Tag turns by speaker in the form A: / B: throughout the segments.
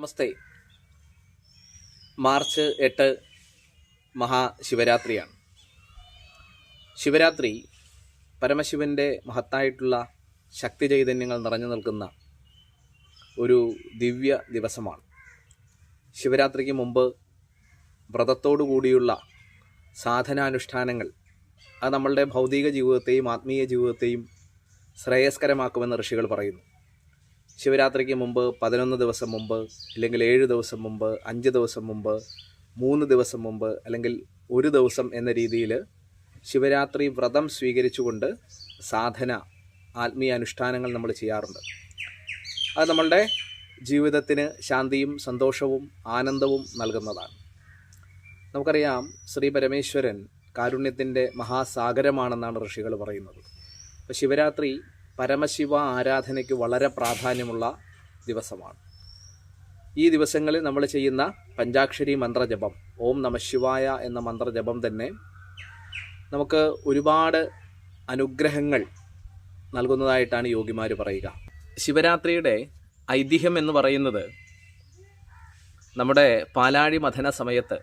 A: നമസ്തേ March എട്ട് മഹാശിവരാത്രിയാണ്. ശിവരാത്രി പരമശിവന്റെ മഹത്തായിട്ടുള്ള ശക്തി ചൈതന്യങ്ങൾ നിറഞ്ഞു നിൽക്കുന്ന ഒരു ദിവ്യ ദിവസമാണ്. ശിവരാത്രിക്ക് മുമ്പ് വ്രതത്തോടു കൂടിയുള്ള സാധനാനുഷ്ഠാനങ്ങൾ അത് നമ്മളുടെ ഭൗതിക ജീവിതത്തെയും ആത്മീയ ജീവിതത്തെയും ശ്രേയസ്കരമാക്കുമെന്ന് ഋഷികൾ പറയുന്നു. ശിവരാത്രിക്ക് മുമ്പ് പതിനൊന്ന് ദിവസം മുമ്പ് അല്ലെങ്കിൽ ഏഴ് ദിവസം മുമ്പ് അഞ്ച് ദിവസം മുമ്പ് മൂന്ന് ദിവസം മുമ്പ് അല്ലെങ്കിൽ ഒരു ദിവസം എന്ന രീതിയിൽ ശിവരാത്രി വ്രതം സ്വീകരിച്ചുകൊണ്ട് സാധന ആത്മീയ അനുഷ്ഠാനങ്ങൾ നമ്മൾ ചെയ്യാറുണ്ട്. അത് നമ്മളുടെ ജീവിതത്തിന് ശാന്തിയും സന്തോഷവും ആനന്ദവും നൽകുന്നതാണ്. നമുക്കറിയാം ശ്രീ പരമേശ്വരൻ കാരുണ്യത്തിന്റെ മഹാസാഗരമാണെന്നാണ് ഋഷികൾ പറയുന്നത്. അപ്പോൾ ശിവരാത്രി പരമശിവ ആരാധനയ്ക്ക് വളരെ പ്രാധാന്യമുള്ള ദിവസമാണ്. ഈ ദിവസങ്ങളിൽ നമ്മൾ ചെയ്യുന്ന പഞ്ചാക്ഷരി മന്ത്രജപം ഓം നമശിവായ എന്ന മന്ത്രജപം തന്നെ നമുക്ക് ഒരുപാട് അനുഗ്രഹങ്ങൾ നൽകുന്നതായിട്ടാണ് യോഗിമാർ പറയുക. ശിവരാത്രിയുടെ ഐതിഹ്യം എന്ന് പറയുന്നത് നമ്മുടെ പാലാഴി മഥന സമയത്ത്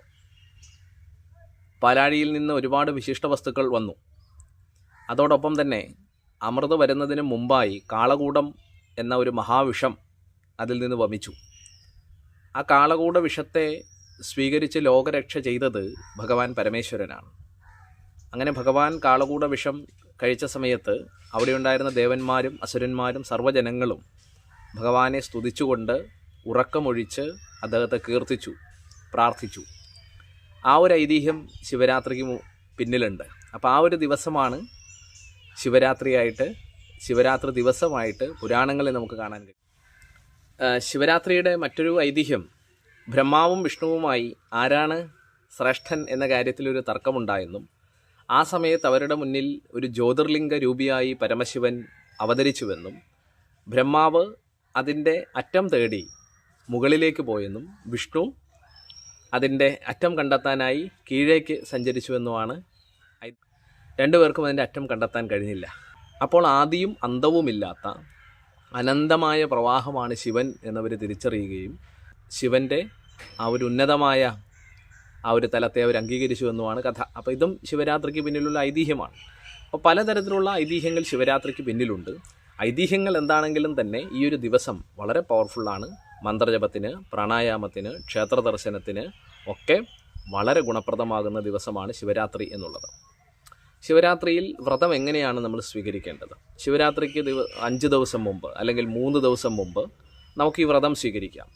A: പാലാഴിയിൽ നിന്ന് ഒരുപാട് വിശിഷ്ട വസ്തുക്കൾ വന്നു. അതോടൊപ്പം തന്നെ അമൃത് വരുന്നതിന് മുമ്പായി കാളകൂടം എന്ന ഒരു മഹാവിഷം അതിൽ നിന്ന് വമിച്ചു. ആ കാളകൂട വിഷത്തെ സ്വീകരിച്ച് ലോകരക്ഷ ചെയ്തത് ഭഗവാൻ പരമേശ്വരനാണ്. അങ്ങനെ ഭഗവാൻ കാളകൂട വിഷം കഴിച്ച സമയത്ത് അവിടെയുണ്ടായിരുന്ന ദേവന്മാരും അസുരന്മാരും സർവജനങ്ങളും ഭഗവാനെ സ്തുതിച്ചുകൊണ്ട് ഉറക്കമൊഴിച്ച് അദ്ദേഹത്തെ കീർത്തിച്ചു പ്രാർത്ഥിച്ചു. ആ ഒരു ഐതിഹ്യം ശിവരാത്രിക്ക് പിന്നിലുണ്ട്. അപ്പോൾ ആ ഒരു ദിവസമാണ് ശിവരാത്രിയായിട്ട് ശിവരാത്രി ദിവസമായിട്ട് പുരാണങ്ങളിൽ നമുക്ക് കാണാൻ കഴിയും. ശിവരാത്രിയുടെ മറ്റൊരു ഐതിഹ്യം ബ്രഹ്മാവും വിഷ്ണുവുമായി ആരാണ് ശ്രേഷ്ഠൻ എന്ന കാര്യത്തിലൊരു തർക്കമുണ്ടായെന്നും ആ സമയത്ത് അവരുടെ മുന്നിൽ ഒരു ജ്യോതിർലിംഗ രൂപിയായി പരമശിവൻ അവതരിച്ചുവെന്നും ബ്രഹ്മാവ് അതിന്റെ അറ്റം തേടി മുകളിലേക്ക് പോയെന്നും വിഷ്ണു അതിന്റെ അറ്റം കണ്ടെത്താനായി കീഴേക്ക് സഞ്ചരിച്ചുവെന്നുമാണ് രണ്ടുപേർക്കും അതിന്റെ അറ്റം കണ്ടെത്താൻ കഴിഞ്ഞില്ല. അപ്പോൾ ആദിയും അന്തവുമില്ലാത്ത അനന്തമായ പ്രവാഹമാണ് ശിവൻ എന്നവർ തിരിച്ചറിയുകയും ശിവന്റെ ആ ഒരു ഉന്നതമായ ആ ഒരു തലത്തെ അവർ അംഗീകരിച്ചു എന്നുമാണ് കഥ. അപ്പോൾ ഇതും ശിവരാത്രിക്ക് പിന്നിലുള്ള ഐതിഹ്യമാണ്. അപ്പോൾ പലതരത്തിലുള്ള ഐതിഹ്യങ്ങൾ ശിവരാത്രിക്ക് പിന്നിലുണ്ട്. ഐതിഹ്യങ്ങൾ എന്താണെങ്കിലും തന്നെ ഈ ഒരു ദിവസം വളരെ പവർഫുള്ളാണ് മന്ത്രജപത്തിന് പ്രാണായാമത്തിന് ക്ഷേത്ര ദർശനത്തിന് ഒക്കെ വളരെ ഗുണപ്രദമാകുന്ന ദിവസമാണ് ശിവരാത്രി എന്നുള്ളത്. ശിവരാത്രിയിൽ വ്രതം എങ്ങനെയാണ് നമ്മൾ സ്വീകരിക്കേണ്ടത്? ശിവരാത്രിക്ക് ദിവ അഞ്ച് ദിവസം മുമ്പ് അല്ലെങ്കിൽ മൂന്ന് ദിവസം മുമ്പ് നമുക്ക് ഈ വ്രതം സ്വീകരിക്കാം.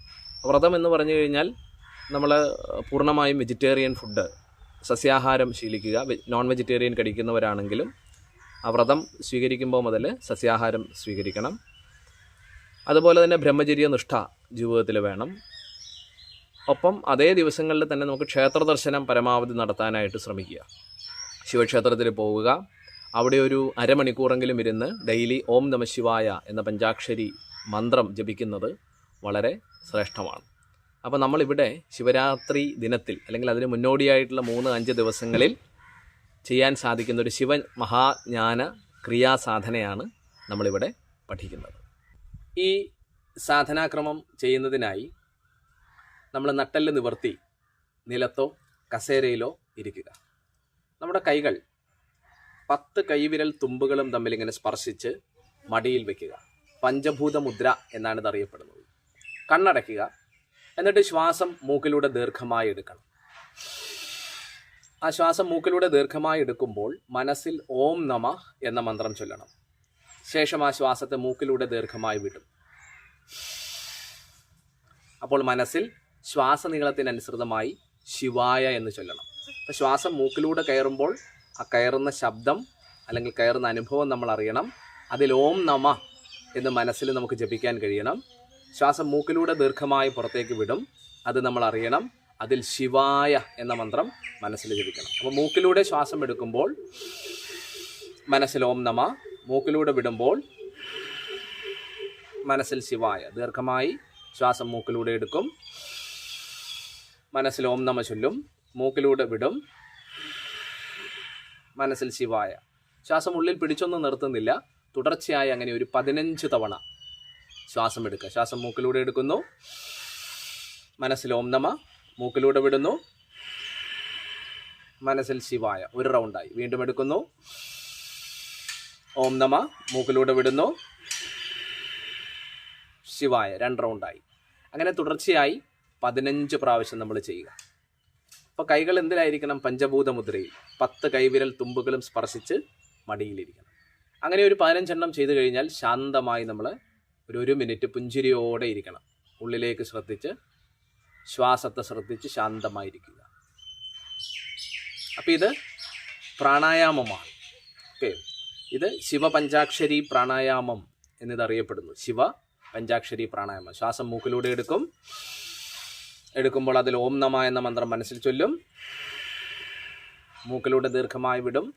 A: വ്രതം എന്ന് പറഞ്ഞു കഴിഞ്ഞാൽ നമ്മൾ പൂർണമായും വെജിറ്റേറിയൻ ഫുഡ് സസ്യാഹാരം ശീലിക്കുക നോൺ വെജിറ്റേറിയൻ കഴിക്കുന്നവരാണെങ്കിലും ആ വ്രതം സ്വീകരിക്കുമ്പോൾ മുതൽ സസ്യാഹാരം സ്വീകരിക്കണം. അതുപോലെ തന്നെ ബ്രഹ്മചര്യ നിഷ്ഠ ജീവിതത്തിൽ വേണം. ഒപ്പം അതേ ദിവസങ്ങളിൽ തന്നെ നമുക്ക് ക്ഷേത്ര ദർശനം പരമാവധി നടത്താനായിട്ട് ശ്രമിക്കുക. ശിവക്ഷേത്രത്തിൽ പോവുക. അവിടെ ഒരു അരമണിക്കൂറെങ്കിലും ഇരുന്ന് ഡെയിലി ഓം നമ ശിവായ എന്ന പഞ്ചാക്ഷരി മന്ത്രം ജപിക്കുന്നത് വളരെ ശ്രേഷ്ഠമാണ്. അപ്പോൾ നമ്മളിവിടെ ശിവരാത്രി ദിനത്തിൽ അല്ലെങ്കിൽ അതിന് മുന്നോടിയായിട്ടുള്ള മൂന്ന് അഞ്ച് ദിവസങ്ങളിൽ ചെയ്യാൻ സാധിക്കുന്ന ഒരു ശിവ മഹാജ്ഞാന ക്രിയാസാധനയാണ് നമ്മളിവിടെ പഠിക്കുന്നത്. ഈ സാധനാക്രമം ചെയ്യുന്നതിനായി നമ്മൾ നട്ടെല്ല് നിവർത്തി നിലത്തോ കസേരയിലോ ഇരിക്കുക. നമ്മുടെ കൈകൾ പത്ത് കൈവിരൽ തുമ്പുകളും തമ്മിൽ ഇങ്ങനെ സ്പർശിച്ച് മടിയിൽ വെക്കുക. പഞ്ചഭൂത മുദ്ര എന്നാണ് ഇത് അറിയപ്പെടുന്നത് കണ്ണടയ്ക്കുക. എന്നിട്ട് ശ്വാസം മൂക്കിലൂടെ ദീർഘമായി എടുക്കണം. ആ ശ്വാസം മൂക്കിലൂടെ ദീർഘമായി എടുക്കുമ്പോൾ മനസ്സിൽ ഓം നമ എന്ന മന്ത്രം ചൊല്ലണം. ശേഷം ആ ശ്വാസത്തെ മൂക്കിലൂടെ ദീർഘമായി വിടും. അപ്പോൾ മനസ്സിൽ ശ്വാസനീളത്തിനനുസൃതമായി ശിവായ എന്ന് ചൊല്ലണം. അപ്പോൾ ശ്വാസം മൂക്കിലൂടെ കയറുമ്പോൾ ആ കയറുന്ന ശബ്ദം അല്ലെങ്കിൽ കയറുന്ന അനുഭവം നമ്മൾ അറിയണം. അതിൽ ഓം നമ എന്ന് മനസ്സിൽ നമുക്ക് ജപിക്കാൻ കഴിയണം. ശ്വാസം മൂക്കിലൂടെ ദീർഘമായി പുറത്തേക്ക് വിടും. അത് നമ്മൾ അറിയണം. അതിൽ ശിവായ എന്ന മന്ത്രം മനസ്സിൽ ജപിക്കണം. അപ്പോൾ മൂക്കിലൂടെ ശ്വാസം എടുക്കുമ്പോൾ മനസ്സിൽ ഓം നമ മൂക്കിലൂടെ വിടുമ്പോൾ മനസ്സിൽ ശിവായ. ദീർഘമായി ശ്വാസം മൂക്കിലൂടെ എടുക്കും. മനസ്സിൽ ഓം നമ ചൊല്ലും. മൂക്കിലൂടെ വിടും. മനസ്സിൽ ശിവായ. ശ്വാസം ഉള്ളിൽ പിടിച്ചൊന്നും നിർത്തുന്നില്ല. തുടർച്ചയായി അങ്ങനെ ഒരു പതിനഞ്ച് തവണ ശ്വാസം എടുക്കുക. ശ്വാസം മൂക്കിലൂടെ എടുക്കുന്നു. മനസ്സിൽ ഓം നമ മൂക്കിലൂടെ വിടുന്നു. മനസ്സിൽ ശിവായ. ഒരു റൗണ്ടായി വീണ്ടും എടുക്കുന്നു. ഓം നമ മൂക്കിലൂടെ വിടുന്നു. ശിവായ രണ്ട് റൗണ്ടായി അങ്ങനെ തുടർച്ചയായി പതിനഞ്ച് പ്രാവശ്യം നമ്മൾ ചെയ്യുക. അപ്പോൾ കൈകൾ എന്തിലായിരിക്കണം പഞ്ചഭൂത മുദ്രയിൽ പത്ത് കൈവിരൽ തുമ്പുകളും സ്പർശിച്ച് മടിയിലിരിക്കണം. അങ്ങനെ ഒരു പതിനഞ്ചെണ്ണം ചെയ്തു കഴിഞ്ഞാൽ ശാന്തമായി നമ്മൾ ഒരു ഒരു മിനിറ്റ് പുഞ്ചിരിയോടെ ഇരിക്കണം. ഉള്ളിലേക്ക് ശ്രദ്ധിച്ച് ശ്വാസത്തെ ശ്രദ്ധിച്ച് ശാന്തമായിരിക്കുക. അപ്പോൾ ഇത് പ്രാണായാമമാണ്. ഓക്കെ. ഇത് ശിവപഞ്ചാക്ഷരി പ്രാണായാമം എന്നിതറിയപ്പെടുന്നു. ശിവ പഞ്ചാക്ഷരി പ്രാണായാമം. ശ്വാസം മൂക്കിലൂടെ എടുക്കും. എടുക്കുമ്പോൾ അതിൽ ഓം നമ എന്ന മന്ത്രം മനസ്സിൽ ചൊല്ലും. മൂക്കിലൂടെ ദീർഘമായി വിടും.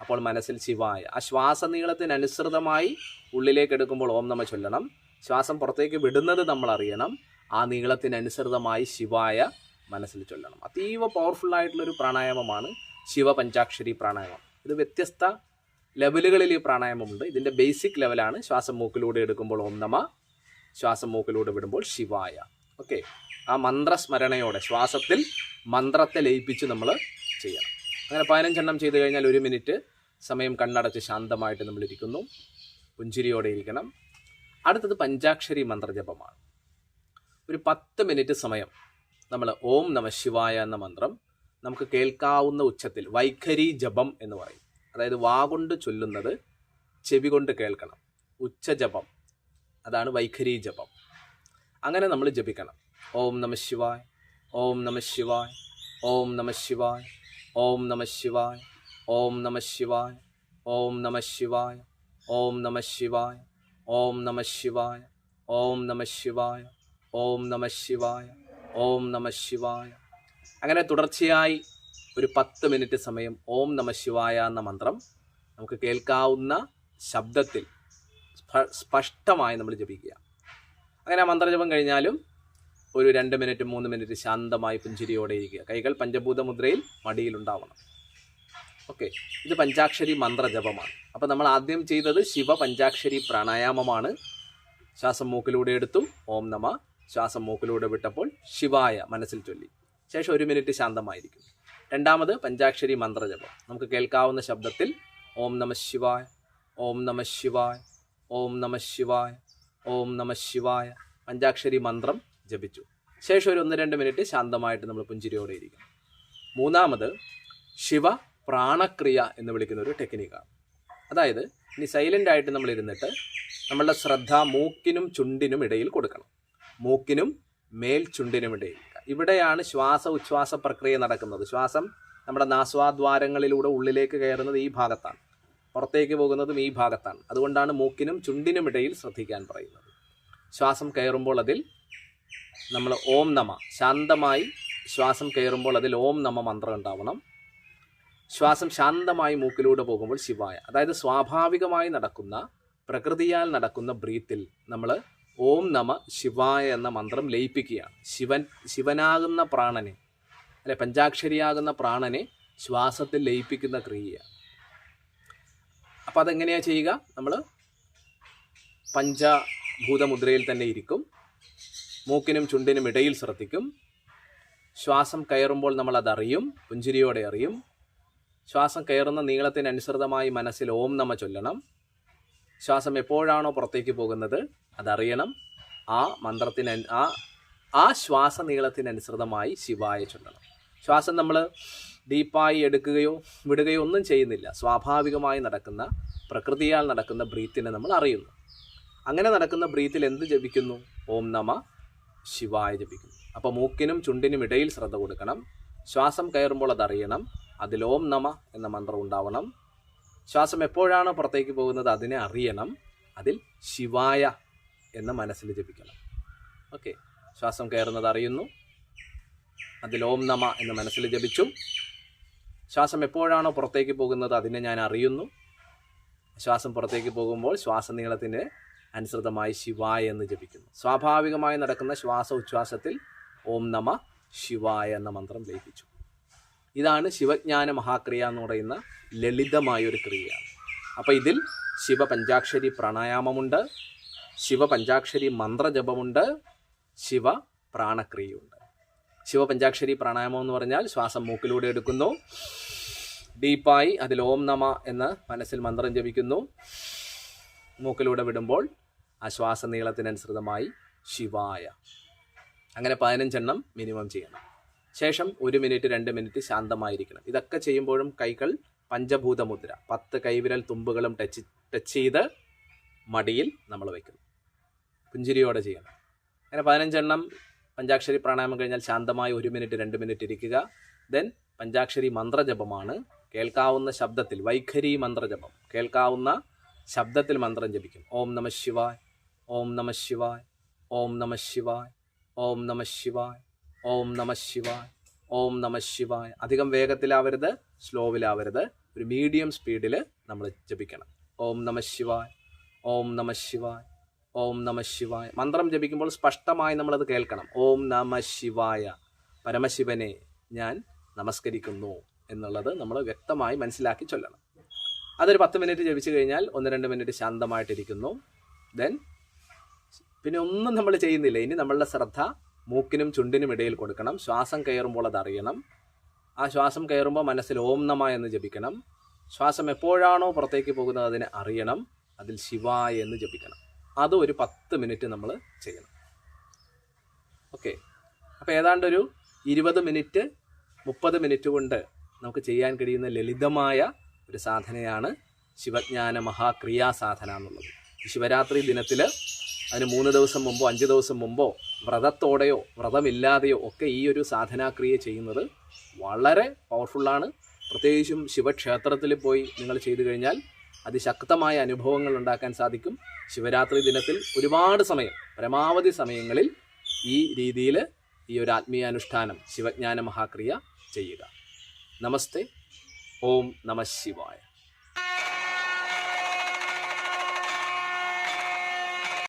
A: അപ്പോൾ മനസ്സിൽ ശിവായ. ആ ശ്വാസനീളത്തിനനുസൃതമായി ഉള്ളിലേക്ക് എടുക്കുമ്പോൾ ഓം നമ ചൊല്ലണം. ശ്വാസം പുറത്തേക്ക് വിടുന്നത് നമ്മൾ അറിയണം. ആ നീളത്തിനനുസൃതമായി ശിവായ മനസ്സിൽ ചൊല്ലണം. അതീവ പവർഫുള്ളായിട്ടുള്ളൊരു പ്രാണായാമമാണ് ശിവ പഞ്ചാക്ഷരി പ്രാണായാമം. ഇത് വ്യത്യസ്ത ലെവലുകളിൽ ഈ പ്രാണായാമമുണ്ട്. ഇതിന്റെ ബേസിക് ലെവലാണ് ശ്വാസം മൂക്കിലൂടെ എടുക്കുമ്പോൾ ഓം നമ ശ്വാസം മൂക്കിലൂടെ വിടുമ്പോൾ ശിവായ. ഓക്കെ ആ മന്ത്രസ്മരണയോടെ ശ്വാസത്തിൽ മന്ത്രത്തെ ലയിപ്പിച്ച് നമ്മൾ ചെയ്യണം. അങ്ങനെ പതിനഞ്ചെണ്ണം ചെയ്ത് കഴിഞ്ഞാൽ ഒരു മിനിറ്റ് സമയം കണ്ണടച്ച് ശാന്തമായിട്ട് നമ്മൾ ഇരിക്കുന്നു. പുഞ്ചിരിയോടെ ഇരിക്കണം. അടുത്തത് പഞ്ചാക്ഷരി മന്ത്രജപമാണ്. ഒരു പത്ത് മിനിറ്റ് സമയം നമ്മൾ ഓം നമ ശിവായ എന്ന മന്ത്രം നമുക്ക് കേൾക്കാവുന്ന ഉച്ചത്തിൽ വൈഖരി ജപം എന്ന് പറയും. അതായത് വാ കൊണ്ട് ചൊല്ലുന്നത് ചെവി കൊണ്ട് കേൾക്കണം. ഉച്ച ജപം അതാണ് വൈഖരി ജപം. അങ്ങനെ നമ്മൾ ജപിക്കണം. ഓം നമ ശിവായ് ഓം നമ ശിവായ് ഓം നമ ശിവായ് ഓം നമ ശിവായ് ഓം നമ ശിവായ് ഓം നമ ശിവായ ഓം നമ ശിവായ ഓം നമ ശിവായ ഓം നമ ശിവായ ഓം നമ ശിവായ ഓം നമ ശിവായ അങ്ങനെ തുടർച്ചയായി ഒരു പത്ത് മിനിറ്റ് സമയം ഓം നമ ശിവായ എന്ന മന്ത്രം നമുക്ക് കേൾക്കാവുന്ന ശബ്ദത്തിൽ സ്പഷ്ടമായി നമ്മൾ ജപിക്കുക അങ്ങനെ ആ മന്ത്രജപം കഴിഞ്ഞാലും ഒരു രണ്ട് മിനിറ്റ് മൂന്ന് മിനിറ്റ് ശാന്തമായി പുഞ്ചിരിയോടെ ഇരിക്കുക. കൈകൾ പഞ്ചഭൂത മുദ്രയിൽ മടിയിലുണ്ടാവണം. ഓക്കെ ഇത് പഞ്ചാക്ഷരി മന്ത്രജപമാണ്. അപ്പോൾ നമ്മൾ ആദ്യം ചെയ്തത് ശിവ പഞ്ചാക്ഷരി പ്രാണായാമമാണ്. ശ്വാസം മൂക്കിലൂടെ എടുത്തു ഓം നമ ശ്വാസം മൂക്കിലൂടെ വിട്ടപ്പോൾ ശിവായ മനസ്സിൽ ചൊല്ലി. ശേഷം ഒരു മിനിറ്റ് ശാന്തമായിരിക്കും. രണ്ടാമത് പഞ്ചാക്ഷരി മന്ത്രജപം. നമുക്ക് കേൾക്കാവുന്ന ശബ്ദത്തിൽ ഓം നമ ശിവായ ഓം നമ ശിവായ ഓം നമ ശിവായ ഓം നമ ശിവായ പഞ്ചാക്ഷരി മന്ത്രം ജപിച്ചു. ശേഷം ഒരു ഒന്ന് രണ്ട് മിനിറ്റ് ശാന്തമായിട്ട് നമ്മൾ പുഞ്ചിരിയോടെ ഇരിക്കും. മൂന്നാമത് ശിവ പ്രാണക്രിയ എന്ന് വിളിക്കുന്ന ഒരു ടെക്നിക്കാണ്. അതായത് ഇനി സൈലന്റ് ആയിട്ട് നമ്മൾ ഇരുന്നിട്ട് നമ്മളുടെ ശ്രദ്ധ മൂക്കിനും ചുണ്ടിനും ഇടയിൽ കൊടുക്കണം. മൂക്കിനും മേൽ ചുണ്ടിനും ഇടയിൽ. ഇവിടെയാണ് ശ്വാസ ഉച്ഛ്വാസ പ്രക്രിയ നടക്കുന്നത്. ശ്വാസം നമ്മുടെ നാസ്വാദ്വാരങ്ങളിലൂടെ ഉള്ളിലേക്ക് കയറുന്നത് ഈ ഭാഗത്താണ്. പുറത്തേക്ക് പോകുന്നതും ഈ ഭാഗത്താണ്. അതുകൊണ്ടാണ് മൂക്കിനും ചുണ്ടിനും ഇടയിൽ ശ്രദ്ധിക്കാൻ പറയുന്നത്. ശ്വാസം കയറുമ്പോൾ അതിൽ നമ്മൾ ഓം നമ. ശാന്തമായി ശ്വാസം കയറുമ്പോൾ അതിൽ ഓം നമ മന്ത്രം ഉണ്ടാവണം. ശ്വാസം ശാന്തമായി മൂക്കിലൂടെ പോകുമ്പോൾ ശിവായ. അതായത് സ്വാഭാവികമായി നടക്കുന്ന പ്രകൃതിയാൽ നടക്കുന്ന ബ്രീത്തിൽ നമ്മൾ ഓം നമ ശിവായ എന്ന മന്ത്രം ലയിപ്പിക്കുകയാണ്. ശിവൻ ശിവനാകുന്ന പ്രാണനെ അല്ലെ പഞ്ചാക്ഷരിയാകുന്ന പ്രാണനെ ശ്വാസത്തിൽ ലയിപ്പിക്കുന്ന ക്രിയ അപ്പം അതെങ്ങനെയാണ് ചെയ്യുക? നമ്മൾ പഞ്ചഭൂതമുദ്രയിൽ തന്നെ ഇരിക്കും. മൂക്കിനും ചുണ്ടിനും ഇടയിൽ ശ്രദ്ധിക്കും. ശ്വാസം കയറുമ്പോൾ നമ്മൾ അതറിയും പുഞ്ചിരിയോടെ അറിയും. ശ്വാസം കയറുന്ന നീളത്തിനനുസൃതമായി മനസ്സിൽ ഓം നമ ചൊല്ലണം. ശ്വാസം എപ്പോഴാണോ പുറത്തേക്ക് പോകുന്നത് അതറിയണം. ആ മന്ത്രത്തിന് ആ ആ ശ്വാസ നീളത്തിനനുസൃതമായി ശിവായ ചൊല്ലണം. ശ്വാസം നമ്മൾ ഡീപ്പായി എടുക്കുകയോ വിടുകയോ ഒന്നും ചെയ്യുന്നില്ല. സ്വാഭാവികമായി നടക്കുന്ന പ്രകൃതിയാൽ നടക്കുന്ന ബ്രീത്തിനെ നമ്മൾ അറിയുന്നു. അങ്ങനെ നടക്കുന്ന ബ്രീത്തിൽ എന്ത് ജപിക്കുന്നു? ഓം നമ. ശിവായ ജപിക്കും. അപ്പോൾ മൂക്കിനും ചുണ്ടിനും ഇടയിൽ ശ്രദ്ധ കൊടുക്കണം. ശ്വാസം കയറുമ്പോൾ അതറിയണം. അതിൽ ഓം നമ എന്ന മന്ത്രം ഉണ്ടാവണം. ശ്വാസം എപ്പോഴാണ് പുറത്തേക്ക് പോകുന്നത് അതിനെ അറിയണം. അതിൽ ശിവായ എന്ന മനസ്സിൽ ജപിക്കണം. ഓക്കെ. ശ്വാസം കയറുന്നത് അറിയുന്നു. അതിൽ ഓം നമ എന്ന് മനസ്സിൽ ജപിച്ചു. ശ്വാസം എപ്പോഴാണോ പുറത്തേക്ക് പോകുന്നത് അതിനെ ഞാൻ അറിയുന്നു. ശ്വാസം പുറത്തേക്ക് പോകുമ്പോൾ ശ്വാസനീളത്തിന് അനുസൃതമായി ശിവായ എന്ന് ജപിക്കുന്നു. സ്വാഭാവികമായി നടക്കുന്ന ശ്വാസ ഉച്ഛ്വാസത്തിൽ ഓം നമ ശിവായ എന്ന മന്ത്രം ലയിപ്പിച്ചു. ഇതാണ് ശിവജ്ഞാന മഹാക്രിയ എന്ന് പറയുന്ന ലളിതമായ ഒരു ക്രിയയാണ്. അപ്പോൾ ഇതിൽ ശിവ പഞ്ചാക്ഷരി പ്രാണായാമമുണ്ട് ശിവ പഞ്ചാക്ഷരി മന്ത്രജപമുണ്ട് ശിവ പ്രാണക്രിയയുണ്ട്. ശിവപഞ്ചാക്ഷരി പ്രാണായാമം എന്ന് പറഞ്ഞാൽ ശ്വാസം മൂക്കിലൂടെ എടുക്കുന്നു. ഡീപ്പായി അതിൽ ഓം നമ എന്ന് മനസ്സിൽ മന്ത്രം ജപിക്കുന്നു. മൂക്കിലൂടെ വിടുമ്പോൾ ആ ശ്വാസ നീളത്തിനനുസൃതമായി ശിവായ. അങ്ങനെ പതിനഞ്ചെണ്ണം മിനിമം ചെയ്യണം. ശേഷം ഒരു മിനിറ്റ് രണ്ട് മിനിറ്റ് ശാന്തമായിരിക്കണം. ഇതൊക്കെ ചെയ്യുമ്പോഴും കൈകൾ പഞ്ചഭൂതമുദ്ര. പത്ത് കൈവിരൽ തുമ്പുകളും ടച്ച് ടച്ച് ചെയ്ത് മടിയിൽ നമ്മൾ വയ്ക്കുന്നു. പുഞ്ചിരിയോടെ ചെയ്യണം. അങ്ങനെ പതിനഞ്ചെണ്ണം പഞ്ചാക്ഷരി പ്രാണായാമം കഴിഞ്ഞാൽ ശാന്തമായി ഒരു മിനിറ്റ് രണ്ട് മിനിറ്റ് ഇരിക്കുക. ദെൻ പഞ്ചാക്ഷരി മന്ത്രജപമാണ്. കേൾക്കാവുന്ന ശബ്ദത്തിൽ വൈഖരി മന്ത്രജപം. കേൾക്കാവുന്ന ശബ്ദത്തിൽ മന്ത്രം ജപിക്കും. ഓം നമ ശിവായ്. ഓം നമ ശിവായ് ഓം നമ ശിവായ് ഓം നമ ശിവായ് ഓം നമ ശിവായ് ഓം നമ ശിവായ്. അധികം വേഗത്തിലാവരുത് സ്ലോവിലാവരുത്. ഒരു മീഡിയം സ്പീഡിൽ നമ്മൾ ജപിക്കണം. ഓം നമ ശിവായ് ഓം നമ ശിവായ് ഓം നമ ശിവായ. മന്ത്രം ജപിക്കുമ്പോൾ സ്പഷ്ടമായി നമ്മളത് കേൾക്കണം. ഓം നമ ശിവായ പരമശിവനെ ഞാൻ നമസ്കരിക്കുന്നു എന്നുള്ളത് നമ്മൾ വ്യക്തമായി മനസ്സിലാക്കി ചൊല്ലണം. അതൊരു പത്ത് മിനിറ്റ് ജപിച്ചു കഴിഞ്ഞാൽ ഒന്ന് രണ്ട് മിനിറ്റ് ശാന്തമായിട്ടിരിക്കുന്നു. ദെൻ പിന്നെ ഒന്നും നമ്മൾ ചെയ്യുന്നില്ല. ഇനി നമ്മളുടെ ശ്രദ്ധ മൂക്കിനും ചുണ്ടിനും ഇടയിൽ കൊടുക്കണം. ശ്വാസം കയറുമ്പോൾ അത് അറിയണം. ആ ശ്വാസം കയറുമ്പോൾ മനസ്സിൽ ഓം നമ എന്ന് ജപിക്കണം. ശ്വാസം എപ്പോഴാണോ പുറത്തേക്ക് പോകുന്നത് അതിനെ അറിയണം. അതിൽ ശിവായ എന്ന് ജപിക്കണം. അത് ഒരു പത്ത് മിനിറ്റ് നമ്മൾ ചെയ്യണം. ഓക്കെ. അപ്പോൾ ഏതാണ്ട് ഒരു ഇരുപത് മിനിറ്റ് മുപ്പത് മിനിറ്റ് കൊണ്ട് നമുക്ക് ചെയ്യാൻ കഴിയുന്ന ലളിതമായ ഒരു സാധനയാണ് ശിവജ്ഞാന മഹാക്രിയാ സാധന എന്നുള്ളത്. ശിവരാത്രി ദിനത്തിൽ അതിന് മൂന്ന് ദിവസം മുമ്പോ അഞ്ച് ദിവസം മുമ്പോ വ്രതത്തോടെയോ വ്രതമില്ലാതെയോ ഒക്കെ ഈ ഒരു സാധനാക്രിയ ചെയ്യുന്നത് വളരെ പവർഫുള്ളാണ് പ്രത്യേകിച്ചും ശിവക്ഷേത്രത്തിൽ പോയി നിങ്ങൾ ചെയ്തു കഴിഞ്ഞാൽ അതിശക്തമായ അനുഭവങ്ങൾ ഉണ്ടാക്കാൻ സാധിക്കും. ശിവരാത്രി ദിനത്തിൽ ഒരുപാട് സമയം പരമാവധി സമയങ്ങളിൽ ഈ രീതിയിൽ ഈ ഒരു ആത്മീയാനുഷ്ഠാനം ശിവജ്ഞാന മഹാക്രിയ ചെയ്യുക. നമസ്തേ. ഓം നമ ശിവായ.